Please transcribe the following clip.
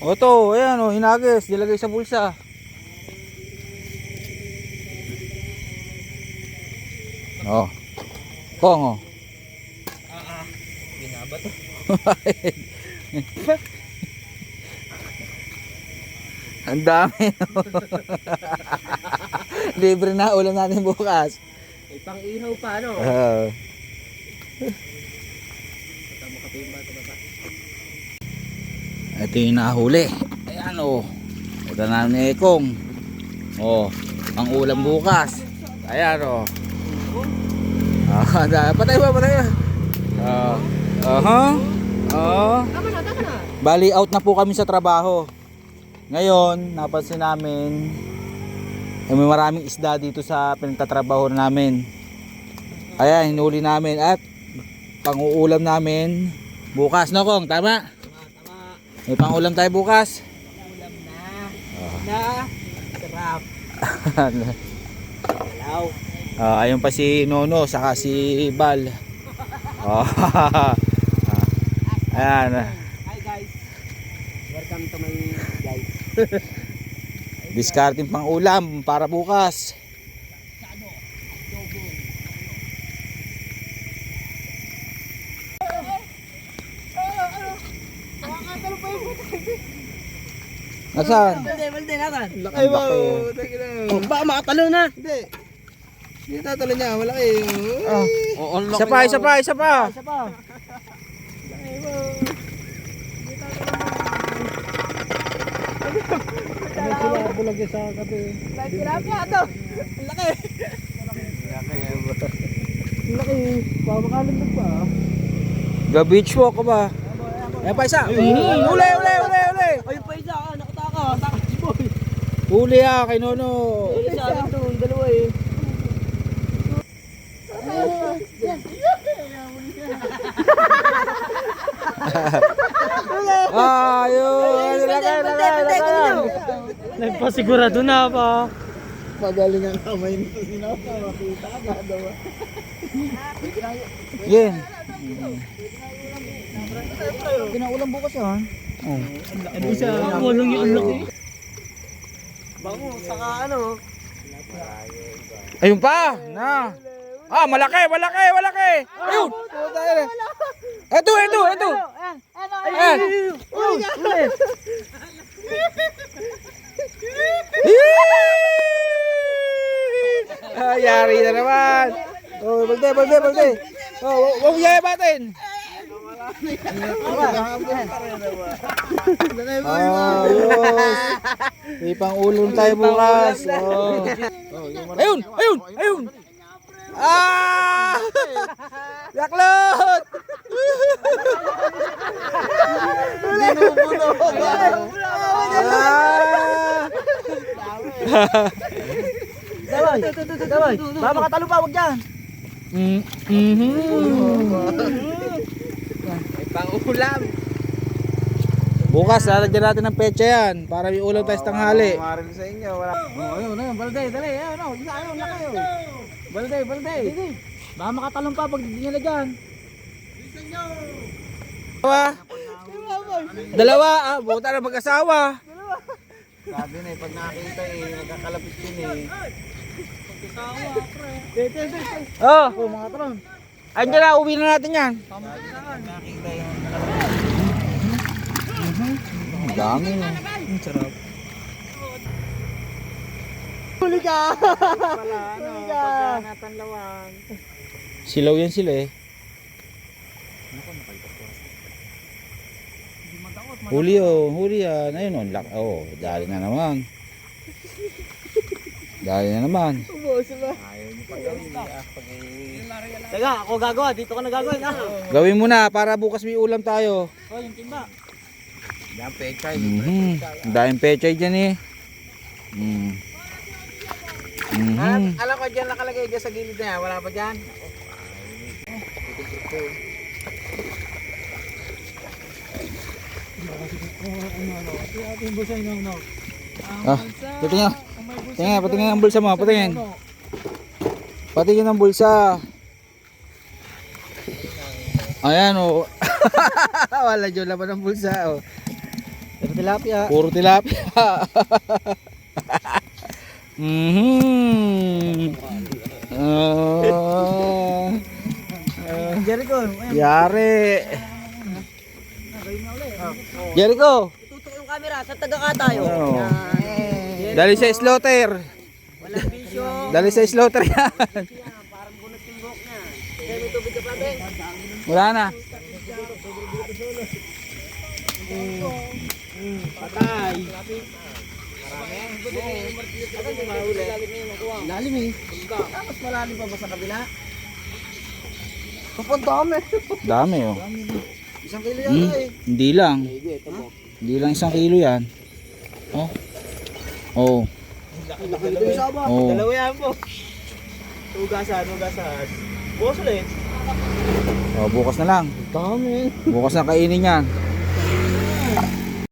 O to, ayan o, hinagis, dilagay sa bulsa. Oh. Kong oh. Ah, ah. Binaba to. Ang dami. Libre na ulam natin bukas. May pang ihaw pa, ano? Uh, Tama ka pa yung bata ba? Ito yung nahuli. Ayan o. Ito na ni Ekong. Oh, ang ulam bukas. Ayan o. Ah, da- patay ba, patay ba? Ah. Oh. Tama na, tama na. Bali out na po kami sa trabaho. Ngayon, napansin namin eh, may maraming isda dito sa pinagtatrabaho namin. Kaya hinuli namin at pang-uulam namin bukas no Kong, tama? May pang-ulam tayo bukas. Ulam na. Na. Sarap. Hello. Ah, ayun pa si Nono saka si Bal. Oh. Ayan. Hi guys. Welcome to my guys. Discarding pang ulam para bukas. Nasaan? Balde, balde natin. Laki ba? Oh, baka makatalo na. Hindi. Hindi tatalo niya, malaki. Oh. Oo, Isa pa, isa pa, isa pa. Isa pa. Ano sila bulag sa kape. Tilapia to. Ang laki. Ang laki. Pamakalimdag pa. Ga beach walk ka ba? Ayan pa isa. Uli, uli, uli, uli. Ayun pa isa, Uli ah, kay Nono. Isa rin doon, dalawa eh. Ayun. Lagay, lagay, lagay. Nagpasigurado na pa. Magaling ang kamay nito. Sinapa, makita ka daw. Yan. Pinaulam bukas yan. Oh. Isa, walong yung laki. Bango, saka ano. Ayun pa. Na. Ah, malaki, malaki, malaki. Ayun. Ito, ito, ito. Ayan. Ah, yari na naman. Oh, balde, balde, balde. Oh, wa- wag yayabatin. Ayos. May pang-ulong tayo bukas. Oh. Ayun, ayun, ayun. Ah! Yaklot! Ah! Daway, daway. Baka makatalo pa, wag dyan. Mm, mhm. May pang-ulam. Bukas, lalagyan natin ng pecha yan para may ulam tayo sa tanghali. Maril sa inyo, wala. Oh, ayun, ayun, balde, dali, ayun, ayun, ayun, laki, ayun. Balde, balde. Baka makatalong pa pag di nila dyan. Dalawa? Dalawa, ah, buta na mag-asawa. Sabi na eh, pag nakakita eh, magkakalapit din eh. Oh, Oh, mga talon. andyan na, uwi na natin yan. Ang dami. Ang sarap. Huli ka! Huli ka! Silaw yan sila eh. Huli oh, huli yan. Ayun oh, lak oh, dali na naman. Dali na naman. Teka, ako gagawa, dito ka na gagawin ah. Gawin mo na para bukas may ulam tayo. Oh, yung timba. Yan, pechay. Mhm. Ang daming pechay dyan eh. Mm. Ah, Mhm. alam ko dyan nakalagay dyan sa gilid na yan, wala pa dyan? Ah, patingin. Patingin, patingin ang bulsa mo, patingin. Patingin ang bulsa. Ayan oh. Wala dyan laman ang bulsa oh. tilapia. Puro tilapia. mhm. Ah. Jericho, Yari. Jericho. tutok yung camera, sa taga ka tayo. Oo. Yan. Dali sa slaughter. Walang bisyo. Dali sa slaughter yan. Parang bunot yung buhok niya. May tubig ka pa, Ben. Wala na. Patay. Lalim eh. Tapos malalim pa ba sa kabila? Papunta kami. Dami oh. Isang kilo Hmm, yata eh. hindi lang. Hindi lang isang kilo yan. Oh. Oh. Sama. Oh. Dalawa yan po. Tugasan, tugasan. Bukas ulit. oh. Bukas na lang. Dami. Bukas na kainin yan.